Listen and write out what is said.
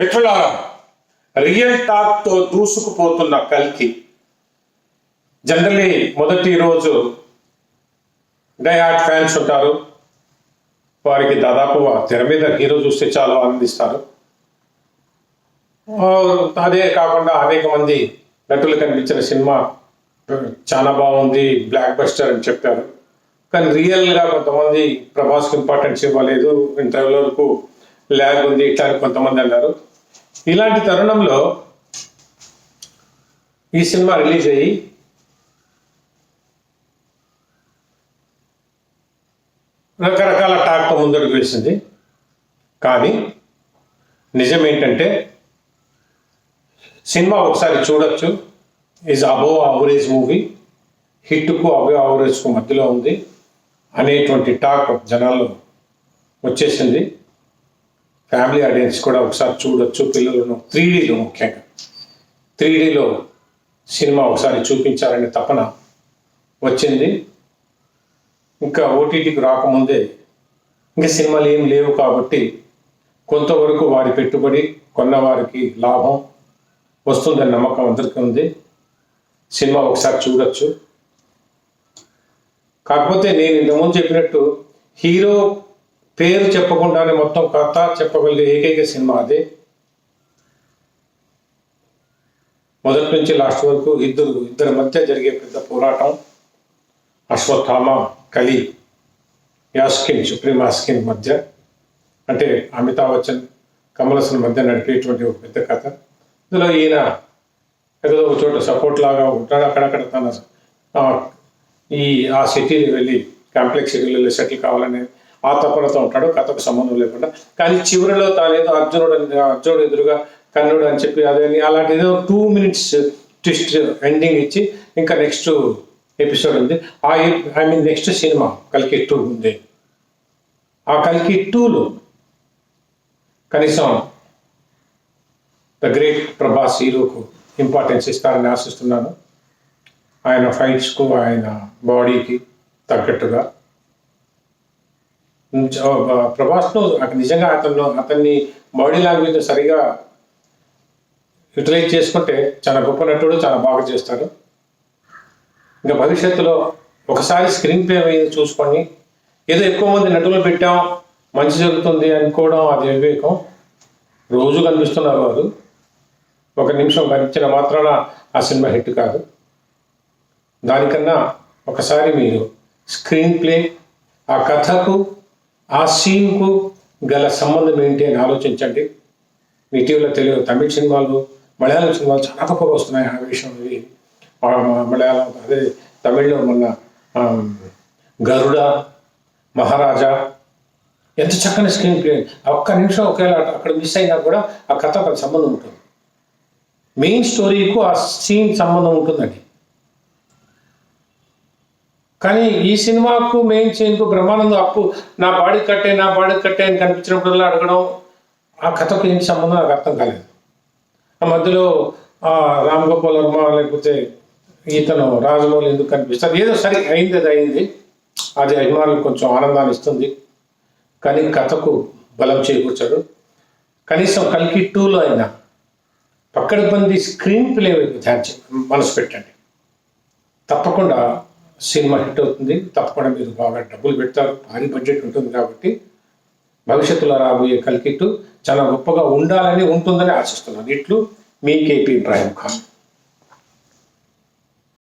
మిత్రులారా రియల్ టాక్తో దూసుకుపోతున్న కల్కి జనరలీ మొదటి రోజు డయాట్ ఫ్యాన్స్ ఉంటారు. వారికి దాదాపు తెర మీద హీరో చూస్తే చాలా ఆనందిస్తారు. అదే కాకుండా అనేక మంది నటులు కనిపించిన సినిమా చాలా బాగుంది బ్లాక్ బస్టర్ అని చెప్పారు. కానీ రియల్గా కొంతమంది ప్రభాస్కి ఇంపార్టెన్స్ ఇవ్వలేదు. ఇంటర్వ్యూల వరకు ల్యాగ్ ఉంది ఇట్లా కొంతమంది అన్నారు. ఇలాంటి తరుణంలో ఈ సినిమా రిలీజ్ అయ్యి రకరకాల టాక్ ముందడుగు వేసింది. కానీ నిజం ఏంటంటే సినిమా ఒకసారి చూడొచ్చు. ఈజ్ అబోవ్ అవరేజ్ మూవీ హిట్కు అబోవ్ అవరేజ్కు మధ్యలో ఉంది అనేటువంటి టాక్ జనాల్లో వచ్చేసింది. ఫ్యామిలీ ఆడియన్స్ కూడా ఒకసారి చూడొచ్చు పిల్లలను. త్రీ డీలో ముఖ్యంగా. త్రీ డీలో సినిమా ఒకసారి చూపించాలనే తపన వచ్చింది. ఇంకా ఓటీటీకి రాకముందే ఇంకా సినిమాలు ఏం లేవు కాబట్టి కొంతవరకు వారి పెట్టుబడి కొన్న వారికి లాభం వస్తుందని నమ్మకం అందరికీ ఉంది. సినిమా ఒకసారి చూడొచ్చు. కాకపోతే నేను ఇంతకుముందు చెప్పినట్టు హీరో పేరు చెప్పకుండానే మొత్తం కథ చెప్పగలిగే ఏకైక సినిమా అది. మొదటి నుంచి లాస్ట్ వరకు ఇద్దరు ఇద్దరి మధ్య జరిగే పెద్ద పోరాటం. అశ్వత్థామ కలి యాస్కిన్ సుప్రీం యాస్కిన్ మధ్య. అంటే అమితాబ్ బచ్చన్ కమలసన్ మధ్య నడిపేటువంటి ఒక పెద్ద కథ. ఇందులో ఈయన ఏదో ఒక చోట సపోర్ట్ లాగా ఉంటాడు. అక్కడక్కడ తన ఈ ఆ సిటీకి వెళ్ళి కాంప్లెక్స్ వెళ్ళి సెటిల్ కావాలని ఆ ఉంటాడు కథకు సంబంధం లేకుండా. కానీ చివరిలో తానేదో అర్జునుడు అర్జునుడు ఎదురుగా కన్నుడు అని చెప్పి అదే అలాంటి ఏదో టూ మినిట్స్ ట్విస్ట్ ఎండింగ్ ఇచ్చి ఇంకా నెక్స్ట్ ఎపిసోడ్ ఉంది. ఆ ఐ మీన్ నెక్స్ట్ సినిమా కలికి టూ ఉంది. ఆ కలికి టూలో కనీసం ద గ్రేట్ ప్రభాస్ హీరోకు ఇంపార్టెన్స్ ఇస్తారని ఆశిస్తున్నాను. ఆయన ఫైట్స్కు ఆయన బాడీకి తగ్గట్టుగా. ప్రభాస్ను అక్కడ నిజంగా అతను అతన్ని బాడీ లాంగ్వేజ్ సరిగా యూటిలైజ్ చేసుకుంటే చాలా గొప్ప నటుడు చాలా బాగా చేస్తాడు. ఇంకా భవిష్యత్తులో ఒకసారి స్క్రీన్ ప్లే మీద చూసుకొని ఏదో ఎక్కువ మంది నటులు పెట్టాం మంచి జరుగుతుంది అనుకోవడం అది వివేకం. రోజు కనిపిస్తున్నారు వారు. ఒక నిమిషం కనిపించిన మాత్రాన ఆ సినిమా హిట్ కాదు. దానికన్నా ఒకసారి మీరు స్క్రీన్ ప్లే ఆ కథకు ఆ సీన్కు గల సంబంధం ఏంటి అని ఆలోచించండి. ఇటీవల తెలుగు తమిళ సినిమాలు మలయాళం సినిమాలు చాలా గొప్పగా వస్తున్నాయి ఆ విషయం మలయాళం అదే తమిళ్ళో మొన్న గరుడ మహారాజా ఎంత చక్కని స్క్రీన్ ప్లే ఒక్క నిమిషం ఒకవేళ అక్కడ మిస్ అయినా కూడా ఆ కథ ఒక సంబంధం ఉంటుంది. మెయిన్ స్టోరీకు ఆ సీన్ సంబంధం ఉంటుందండి. కానీ ఈ సినిమాకు మెయిన్ చేయకు బ్రహ్మానందం అప్పు నా బాడీ కట్టే నా బాడీ కట్టే అని కనిపించినప్పుడల్లా అడగడం ఆ కథకు ఏం సంబంధం నాకు అర్థం కాలేదు. ఆ మధ్యలో రామ్ గోపాల్ వర్మ లేకపోతే ఈతను రాజమౌళి ఎందుకు కనిపిస్తారు? ఏదో సరే అయింది అది అయింది. అది అభిమానులకు కొంచెం ఆనందాన్ని ఇస్తుంది. కానీ కథకు బలం చేకూర్చాడు. కనీసం కలికి టూలో అయినా పక్కడబంది స్క్రీన్ ప్లే వైపు ధ్యాన్ మనసు పెట్టండి. తప్పకుండా సినిమా హిట్ అవుతుంది. తప్పకుండా మీరు బాగా డబ్బులు పెడతారు. భారీ బడ్జెట్ ఉంటుంది కాబట్టి భవిష్యత్తులో రాబోయే కలికిట్టు చాలా గొప్పగా ఉండాలని ఉంటుందని ఆశిస్తున్నాను. ఇట్లు మీ కేపీ ఇబ్రాహిం ఖాన్.